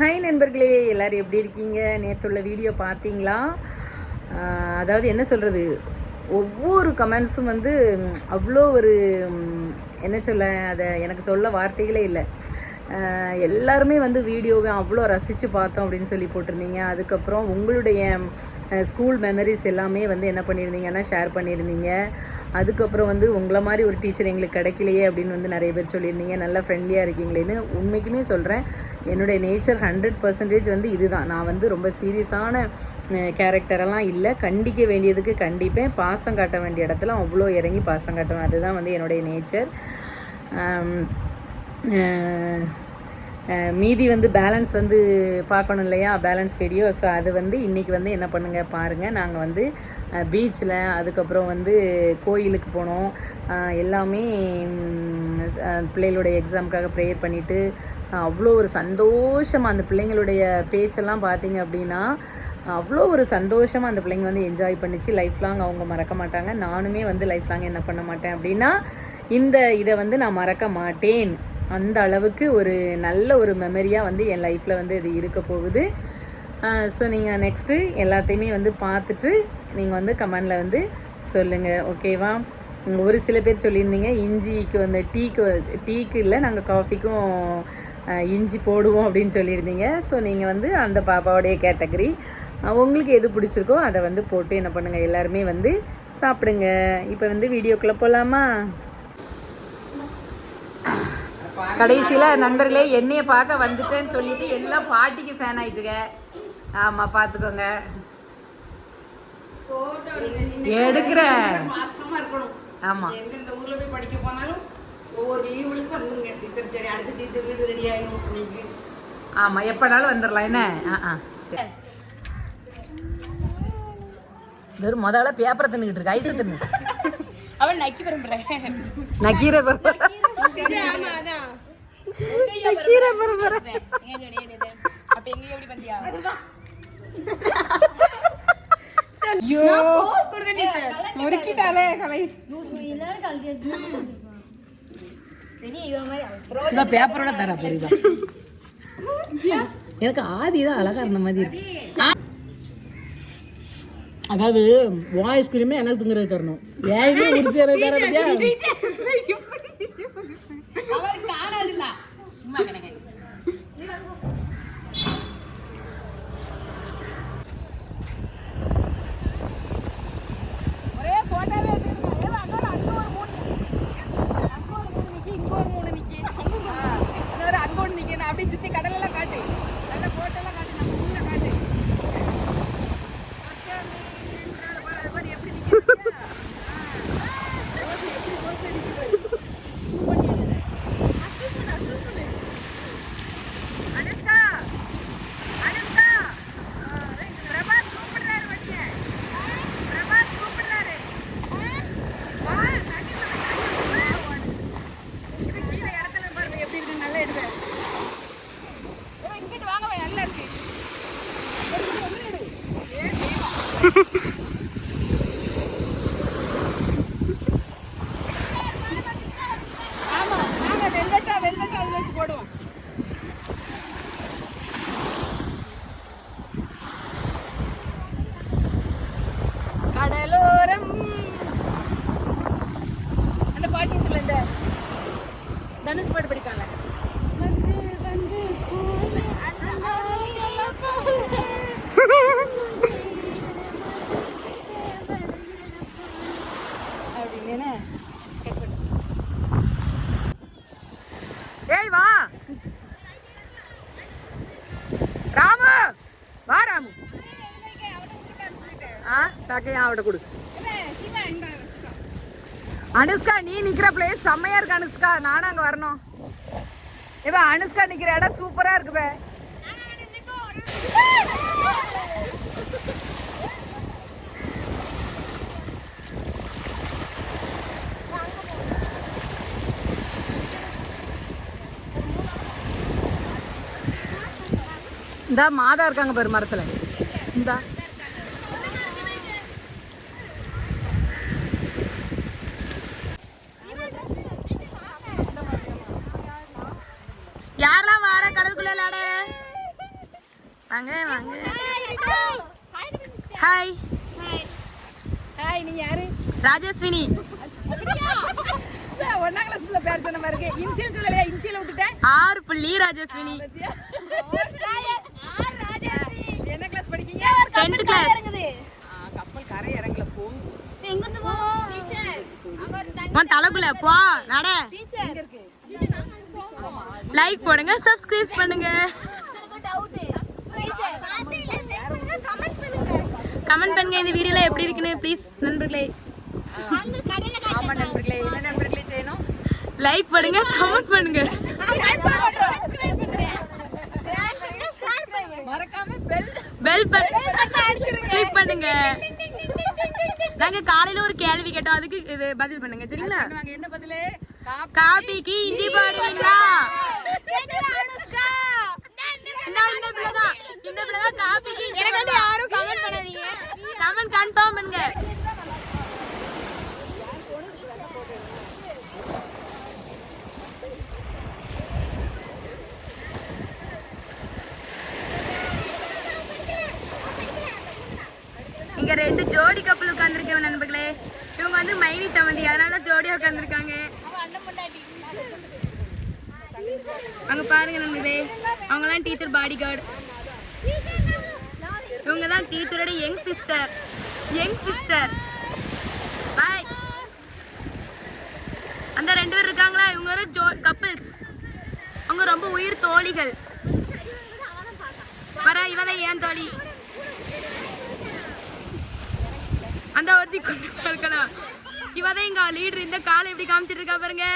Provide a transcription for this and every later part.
Hi நண்பர்களே. எல்லோரும் எப்படி இருக்கீங்க? நேற்றுள்ள வீடியோ பார்த்தீங்களா? அதாவது என்ன சொல்கிறது ஒவ்வொரு கமெண்ட்ஸும் வந்து அவ்வளோ ஒரு என்ன சொல்ல அதை எனக்கு சொல்ல வார்த்தைகளே இல்லை. எல்லாருமே வந்து வீடியோவை அவ்வளோ ரசித்து பார்த்தோம் அப்படின்னு சொல்லி போட்டிருந்தீங்க. அதுக்கப்புறம் உங்களுடைய ஸ்கூல் மெமரிஸ் எல்லாமே வந்து என்ன பண்ணியிருந்தீங்கன்னா ஷேர் பண்ணியிருந்தீங்க. அதுக்கப்புறம் வந்து உங்களை மாதிரி ஒரு டீச்சர் எங்களுக்கு கிடைக்கலையே அப்படின்னு வந்து நிறைய பேர் சொல்லியிருந்தீங்க. நல்லா ஃப்ரெண்ட்லியாக இருக்கீங்களேன்னு உண்மைக்குமே சொல்கிறேன் என்னுடைய நேச்சர் ஹண்ட்ரட் பர்சன்டேஜ் வந்து இதுதான். நான் வந்து ரொம்ப சீரியஸான கேரக்டரெல்லாம் இல்லை. கண்டிக்க வேண்டியதுக்கு கண்டிப்பேன். பாசம் காட்ட வேண்டிய இடத்துல அவ்வளோ இறங்கி பாசம் காட்டுவேன். அதுதான் வந்து என்னுடைய நேச்சர் மீதி வந்து பேலன்ஸ் வந்து பார்க்கணும் இல்லையா? பேலன்ஸ் வீடியோ ஸோ அது வந்து இன்றைக்கி வந்து என்ன பண்ணுங்கள் பாருங்கள் நாங்கள் வந்து பீச்சில் அதுக்கப்புறம் வந்து கோயிலுக்கு போனோம். எல்லாமே பிள்ளைகளுடைய எக்ஸாமுக்காக ப்ரேயர் பண்ணிவிட்டு அவ்வளோ ஒரு சந்தோஷமாக அந்த பிள்ளைங்களுடைய பேச்செல்லாம் பார்த்தீங்க அப்படின்னா அவ்வளோ ஒரு சந்தோஷமாக அந்த பிள்ளைங்க வந்து என்ஜாய் பண்ணிச்சு. லைஃப் லாங் அவங்க மறக்க மாட்டாங்க. நானுமே வந்து லைஃப் லாங் என்ன பண்ண மாட்டேன் அப்படின்னா இந்த இதை வந்து நான் மறக்க மாட்டேன். அந்த அளவுக்கு ஒரு நல்ல ஒரு மெமரியாக வந்து என் லைஃப்பில் வந்து இது இருக்க போகுது. ஸோ நீங்கள் நெக்ஸ்ட்டு எல்லாத்தையுமே வந்து பார்த்துட்டு நீங்கள் வந்து கமெண்டில் வந்து சொல்லுங்கள் ஓகேவா ஒரு சில பேர் சொல்லியிருந்தீங்க இஞ்சிக்கு வந்து டீக்கு வ- டீக்கு இல்லை நாங்கள் காஃபிக்கும் இஞ்சி போடுவோம் அப்படின்னு சொல்லியிருந்தீங்க. ஸோ நீங்கள் வந்து அந்த பாப்பாவுடைய கேட்டகரி உங்களுக்கு எது பிடிச்சிருக்கோ அதை வந்து போட்டு என்ன பண்ணுங்கள் எல்லாருமே வந்து சாப்பிடுங்க. இப்போ வந்து வீடியோக்குள்ளே போகலாமா கடைசியில் நண்பர்களே என்னைய பார்க்க வந்துட்டேன்னு சொல்லிட்டு எல்லாம் பாட்டிக்கு ஃபேன் ஆயிட்டுங்க. ஆமாம் பார்த்துக்கோங்க எடுக்கிறேன். மாசமா இருக்கணும். ஆமாம் எந்தெந்த ஊர்ல போய் படிக்க போனாலும் ஒவ்வொரு லீவுகளுக்கு வந்துருங்க. டீச்சர் சரி அடுத்த டீச்சர் வீடு ரெடி ஆயிடும் உங்களுக்கு. ஆமாம் எப்போனாலும் வந்துடலாம் என்ன? ஆ ஆ சரி. வெறும் முதல்ல பேப்பரை தின்னுக்கிட்டு இருக்கு. ஐஸை தின்னு. அவன் நக்கி விரும்புறேன். நான் கீரை பருப்பு ஆமா அதான் கீரை அப்ப எங்க எப்படி ஐயோ. கொடுங்க டீச்சர் முறுக்கிட்டாலே கலை. எல்லாரும் பேப்பரோட தர பெரியதா. எனக்கு ஆதி தான் அழகா இருந்த மாதிரி. அதாவது வாய்ஸ் கிரீமே எனக்கு திங்கிறது தரணும். ஏன் உரிச்சு அவர் காணாதுல்ல. உமா கணக்கு ஒரே போட்டோவே எடுத்துருக்கேன் ஏதோ அங்க ஒரு அங்க ஒரு மூணு அங்க ஒரு மூணு நிக்கி இங்க ஒரு மூணு நிக்கி அங்க ஒரு இன்னொரு அங்க ஒன்று நிக்கி நான் அப்படியே சுத்தி கடலெல்லாம் காட்டு நல்ல போட்டோ எல்லாம் காட்டு நம்ம ஊரை காட்டு எப்படி நிக்கிறீங்க அனுஷ்கா அனுஷ்கா பிரபாஸ் கூப்பிடுறாரு வச்சு பிரபாஸ் கூப்பிடுறாரு வா தண்ணி இது கீழே இடத்துல பாருங்க எப்படி இருக்கு நல்லா எடுங்க ஏய், இங்கிட்டு வாங்க போய் நல்லா இருக்கு ஒரு நிமிஷம் உள்ள எடு. ஏ, தெய்வம். ஆமா நாங்க வெல்வெட்டா வெல்வெட்டா அதுல வச்சு போடுவோம் கடலோரம் அந்த பாட்டு தனுஷ் பாட்டு படிப்பாங்க. வந்து வந்து. அப்படின்னு. ஏய் வா. ராமு. வா ராமு. ஆ பேக்கையா அவட்ட கொடு. அனுஷ்கா நீ நிக்கிற பிளேஸ் செம்மையா இருக்கு அனுஷ்கா. நானும் அங்க வரணும். இவன் அனுஷ்கா நிக்கிற இடம் சூப்பரா இருக்கு இந்த மாதா இருக்காங்க பெருமரத்துல இந்தா. வாங்க வாங்க. ஹாய் ஹாய் நீங்க யாரு? ராஜஸ்வினி. ஒன்னாம் கிளாஸ் பிள்ளை பேர் சொன்ன மாதிரி இருக்கு. இன்சியல் சொல்லலையா? இன்சியல் விட்டுட்டேன். ஆறு புள்ளி ராஜஸ்வினி. என்ன கிளாஸ் படிக்கீங்க? டென்த் கிளாஸ் ஆ, கப்பல் கரை இறங்கல போகுது உன் தலைக்குள்ள போ நட. எங்க இருக்கு? லைக் போடுங்க சப்ஸ்கிரைப் பண்ணுங்க. கமெண்ட் பண்ணுங்க இந்த வீடியோல எப்படி இருக்குன்னு ப்ளீஸ் நண்பர்களே. ஆமா நண்பர்களே என்ன நண்பர்களே செய்யணும் லைக் பண்ணுங்க கமெண்ட் பண்ணுங்க. மறக்காம பெல் பெல் கிளிக் பண்ணுங்க. நாங்க காலையில ஒரு கேள்வி கேட்டோம் அதுக்கு இது பதில் பண்ணுங்க சரிங்களா? என்ன பதிலு? காபிக்கு இஞ்சி போடுவீங்களா? இந்த இந்த பிள்ளை தான் இந்த பிள்ளை தான் காபிக்கு எனக்கு யாரும் கமெண்ட் பண்ணாதீங்க. கமெண்ட் கன்ஃபார்ம் பண்ணுங்க. இங்க ரெண்டு ஜோடி கப்பல் உட்கார்ந்துருக்கேன் நண்பர்களே. இவங்க வந்து மைனி சம்மந்தி அதனால ஜோடியா உட்கார்ந்துருக்காங்க. அங்க பாருங்க நண்பர்களே. அவங்கலாம் டீச்சர் பாடி கார்டு இவங்க தான் டீச்சரோட young sister young sister boy அந்த ரெண்டு பேர் இருக்காங்களா? இவங்க ஒரு ஜோ கப்பிள்ஸ் அவங்க ரொம்ப உயிர் தோழிகள். வர இவதான் ஏன் தோழி? அந்த ஒருத்தி கொண்டு இருக்கலாம் இவதான் எங்க லீடர் இந்த காலை எப்படி காமிச்சிட்டு இருக்கா பாருங்க.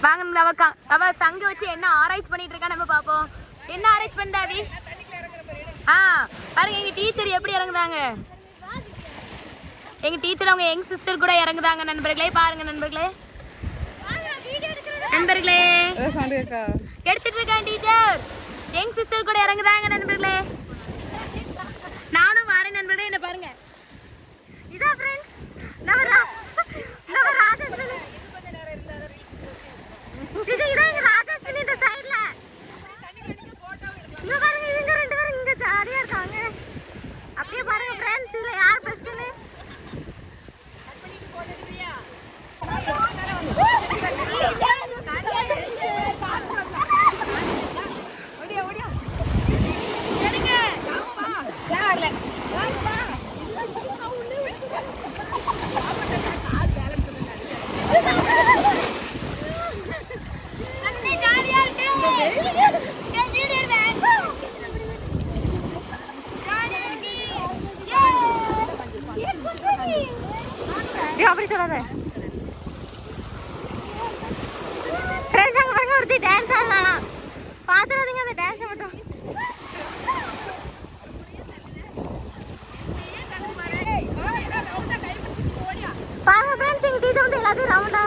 வாங்க நம்ம அவ க- அவ சங்கு வச்சு என்ன ஆராய்ச்சி பண்ணிட்டு இருக்கா நம்ம பாப்போம். என்ன ஆராய்ச்சி பண்ணாவி ஆ பாருங்க எங்க டீச்சர் எப்படி இறங்குதாங்க. எங்க டீச்சர் அவங்க யங் சிஸ்டர் கூட இறங்குதாங்க நண்பர்களே. பாருங்க நண்பர்களே. நண்பர்களே. எடுத்துட்டு இருக்கேன் டீச்சர் யங் சிஸ்டர் கூட இறங்குதாங்க நண்பர்களே. நானும் வரேன் நண்பர்களே. என்ன பாருங்க. இதா ஃப்ரெண்ட் நம்ம ரா- நம்ம ராஜஸ்வினி இது இதான் எங்க ராஜஸ்வினி இந்த சைடுல இங்க பாருங்க இவங்க ரெண்டு பேரும் இங்க ஜாலியா இருக்காங்க அப்படியே பாருங்க ஃப்ரெண்ட்ஸ் இதுல யார் பெஸ்ட்னு அப்படி சொல்லாத. ஃப்ரெண்ட்ஸ் அங்க பாருங்க ஒருத்தி டான்ஸ் ஆடலாம் பாத்துறாதீங்க அந்த டான்ஸ் மட்டும். பாருங்க ஃப்ரெண்ட்ஸ் எங்க டீச்சர் வந்து எல்லாத்தையும் ரவுண்டா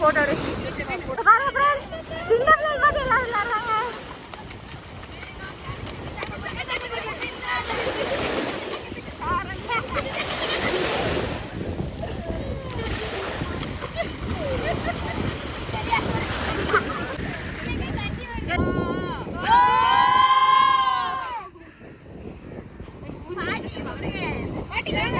போட்டோ எடு பாருங்க ஃப்ரெண்ட்ஸ் சின்ன பிள்ளைகள் மாதிரி எல்லாரும் விளையாடுறாங்க. ஆட்சி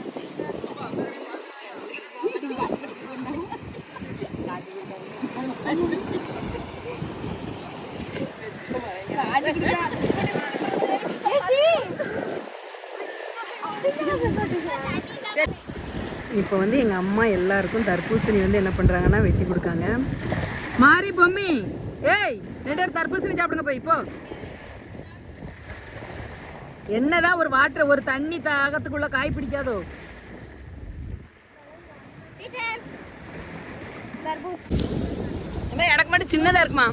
இப்போ வந்து எங்கள் அம்மா எல்லாருக்கும் தர்பூசணி வந்து என்ன பண்ணுறாங்கன்னா வெட்டி கொடுக்காங்க. மாறி பொம்மி. ஏய் ரெண்டு பேரும் தர்பூசணி சாப்பிடுங்க போய் இப்போ என்னதான் ஒரு வாட்டர் ஒரு தண்ணி தாகத்துக்குள்ள காய் பிடிக்காதோ. எனக்கு மட்டும் சின்னதா இருக்குமா?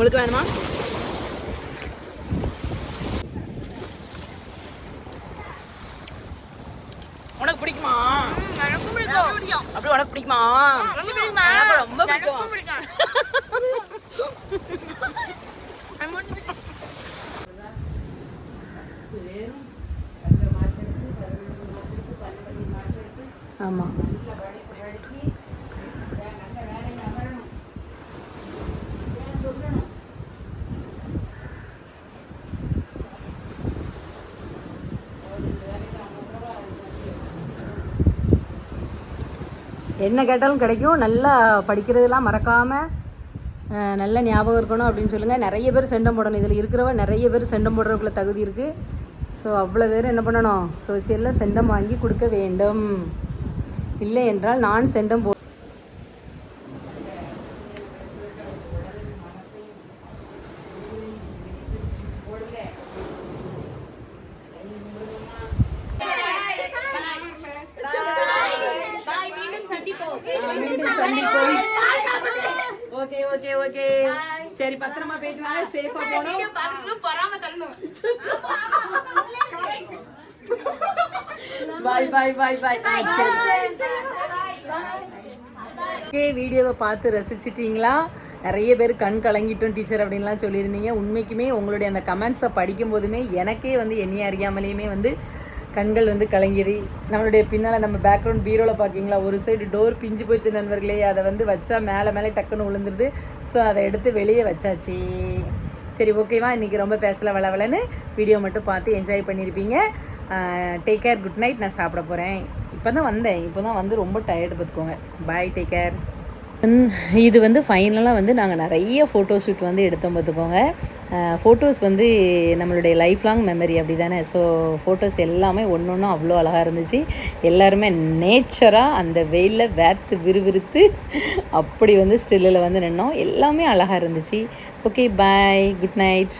உங்களுக்கு வேணுமா? உனக்கு பிடிக்குமா? அப்படி உனக்கு பிடிக்குமா? எனக்கு ரொம்ப பிடிக்கும். ஆமாம் என்ன கேட்டாலும் கிடைக்கும். நல்லா படிக்கிறதெல்லாம் மறக்காமல் நல்ல ஞாபகம் இருக்கணும் அப்படின்னு சொல்லுங்கள் நிறைய பேர் செண்டம் போடணும். இதில் இருக்கிறவ நிறைய பேர் செண்டம் போடுறதுக்குள்ள தகுதி இருக்குது ஸோ அவ்வளோ பேர் என்ன பண்ணணும்? சோசியலில் செண்டம் வாங்கி கொடுக்க வேண்டும். இல்லை என்றால் நான் செண்டம் போ ஓகே ஓகே ஓகே சரி பத்திரமா போயிட்டு வாங்க சேஃபா போகணும் பாய் பாய் பாய் பாய். ஓகே வீடியோவை பார்த்து ரசிச்சிட்டிங்களா? நிறைய பேர் கண் கலங்கிட்டோம் டீச்சர் அப்படின்லாம் சொல்லியிருந்தீங்க. உண்மைக்குமே உங்களுடைய அந்த கமெண்ட்ஸை படிக்கும் போதுமே எனக்கே வந்து என்னைய அறியாமலேயுமே வந்து கண்கள் வந்து கலங்கியது. நம்மளுடைய பின்னால் நம்ம பேக்ரவுண்ட் பீரோவில் பார்க்கிங்களா ஒரு சைடு டோர் பிஞ்சு போச்சு நண்பர்களே. அதை வந்து வச்சா மேலே மேலே டக்குன்னு விழுந்துருது ஸோ அதை எடுத்து வெளியே வச்சாச்சு. சரி ஓகேவா? இன்றைக்கி ரொம்ப பேசல வளவலன்னு வீடியோ மட்டும் பார்த்து என்ஜாய் பண்ணியிருப்பீங்க. டேக் கேர் குட் நைட் நான் சாப்பிட போகிறேன் இப்போ தான் வந்தேன். இப்போ தான் வந்து ரொம்ப டயர்டு பார்த்துக்கோங்க பாய் டேக் கேர் இது வந்து ஃபைனலாக வந்து நாங்கள் நிறைய ஃபோட்டோ ஷூட் வந்து எடுத்தோம் பார்த்துக்கோங்க ஃபோட்டோஸ் வந்து நம்மளுடைய லைஃப் லாங் மெமரி அப்படி தானே ஸோ ஃபோட்டோஸ் எல்லாமே ஒன்று ஒன்றும் அவ்வளோ அழகாக இருந்துச்சு. எல்லாருமே நேச்சராக அந்த வெயிலில் வேர்த்து விறுவிறுத்து அப்படி வந்து ஸ்டில்லில் வந்து நின்னோம். எல்லாமே அழகாக இருந்துச்சு. Okay bye good night